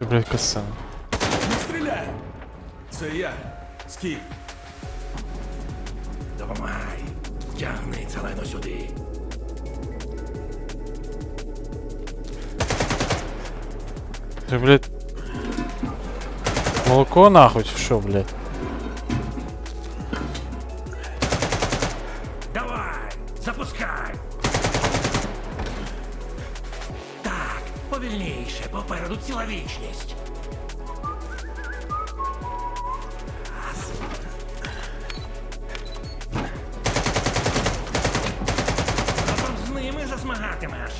Блядь, касцена. Не стріляй! Це я, Скіф. Допомагай. Тягни це лайно сюди. Ти, блядь. Молоко нахуй, чи що, блядь? Давай! Запускай! повільніше, попереду ціла вічність. Раз. Разом з ними засмагатимеш.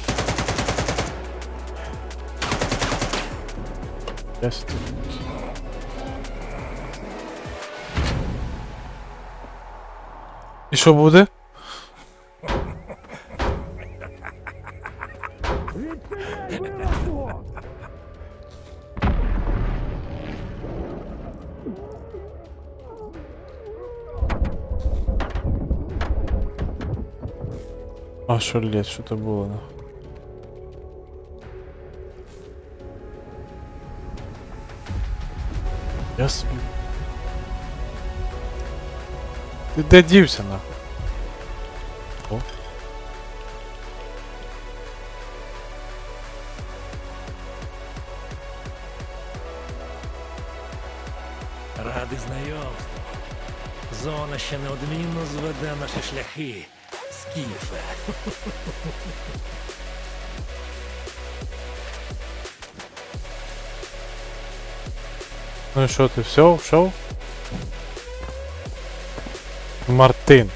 Десять. І що буде? А що лет, що то було, нахуй? Я собі. Ти де нахуй? О. Ради знайомству. Зона ще неодмінно зведе наші шляхи. Скіфе. Ну і що ти все, вшов? Мартин.